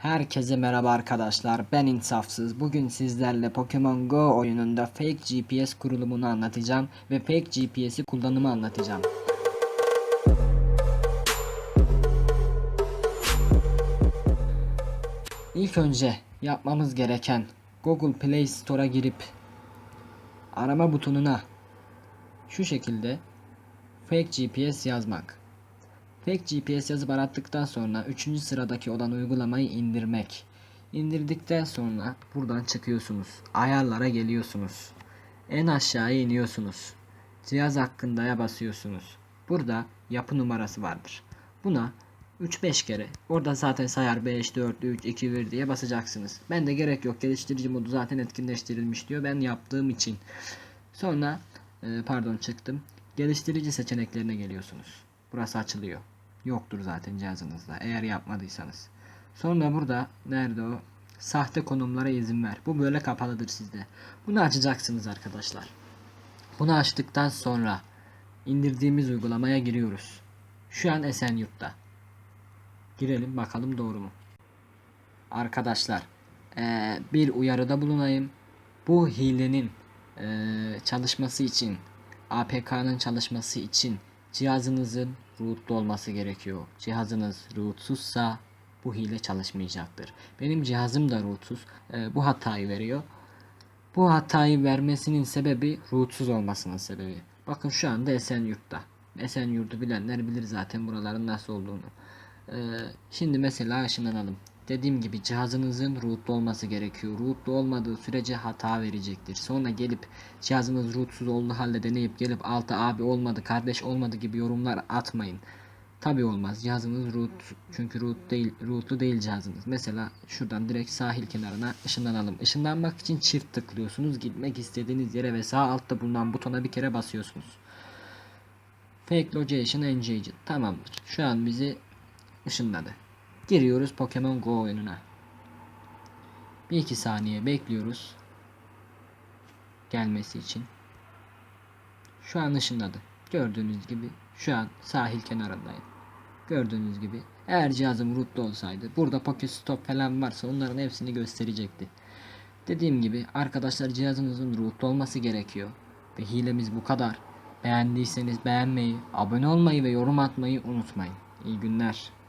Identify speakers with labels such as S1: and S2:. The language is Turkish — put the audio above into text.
S1: Herkese merhaba arkadaşlar. Ben İnsafsız. Bugün sizlerle Pokemon Go oyununda fake GPS kurulumunu anlatacağım ve fake GPS'i kullanımı anlatacağım. İlk önce yapmamız gereken Google Play Store'a girip arama butonuna şu şekilde fake GPS yazmak. Fake GPS yazıp arattıktan sonra 3. sıradaki olan uygulamayı indirmek. İndirdikten sonra buradan çıkıyorsunuz. Ayarlara geliyorsunuz. En aşağıya iniyorsunuz. Cihaz hakkındaya basıyorsunuz. Burada yapı numarası vardır. Buna 3-5 kere orada zaten sayar 5, 4, 3, 2, 1 diye basacaksınız. Ben de gerek yok geliştirici modu zaten etkinleştirilmiş diyor ben yaptığım için. Sonra e, pardon çıktım. Geliştirici seçeneklerine geliyorsunuz. Burası açılıyor. Yoktur zaten cihazınızda eğer yapmadıysanız. Sonra burada nerede o? Sahte konumlara izin ver. Bu böyle kapalıdır sizde. Bunu açacaksınız arkadaşlar. Bunu açtıktan sonra indirdiğimiz uygulamaya giriyoruz. Şu an Esenyurt'ta. Girelim bakalım doğru mu? Arkadaşlar eee, bir uyarıda bulunayım. Bu hilenin eee, çalışması için APK'nın çalışması için cihazınızın rootlu olması gerekiyor. Cihazınız rootsuzsa bu hile çalışmayacaktır. Benim cihazım da rootsuz. Eee, bu hatayı veriyor. Bu hatayı vermesinin sebebi rootsuz olmasının sebebi. Bakın şu anda Esenyurt'ta. Esenyurt'u bilenler bilir zaten buraların nasıl olduğunu. Ee, şimdi mesela ışınlanalım. Dediğim gibi cihazınızın rootlu olması gerekiyor. Rootlu olmadığı sürece hata verecektir. Sonra gelip cihazınız rootsuz olduğu halde deneyip gelip altı abi olmadı, kardeş olmadı gibi yorumlar atmayın. Tabi olmaz. Cihazınız root çünkü root değil, rootlu değil cihazınız. Mesela şuradan direkt sahil kenarına ışınlanalım. Işınlanmak için çift tıklıyorsunuz. Gitmek istediğiniz yere ve sağ altta bulunan butona bir kere basıyorsunuz. Fake Location Engaged. Tamamdır. Şu an bizi ışınladı. Giriyoruz Pokemon Go oyununa. Bir iki saniye bekliyoruz. Gelmesi için. Şu an ışınladı. Gördüğünüz gibi şu an sahil kenarındayım. Gördüğünüz gibi eğer cihazım rootlu olsaydı burada Pokestop falan varsa onların hepsini gösterecekti. Dediğim gibi arkadaşlar cihazınızın rootlu olması gerekiyor. Ve hilemiz bu kadar. Beğendiyseniz beğenmeyi, abone olmayı ve yorum atmayı unutmayın. İyi günler.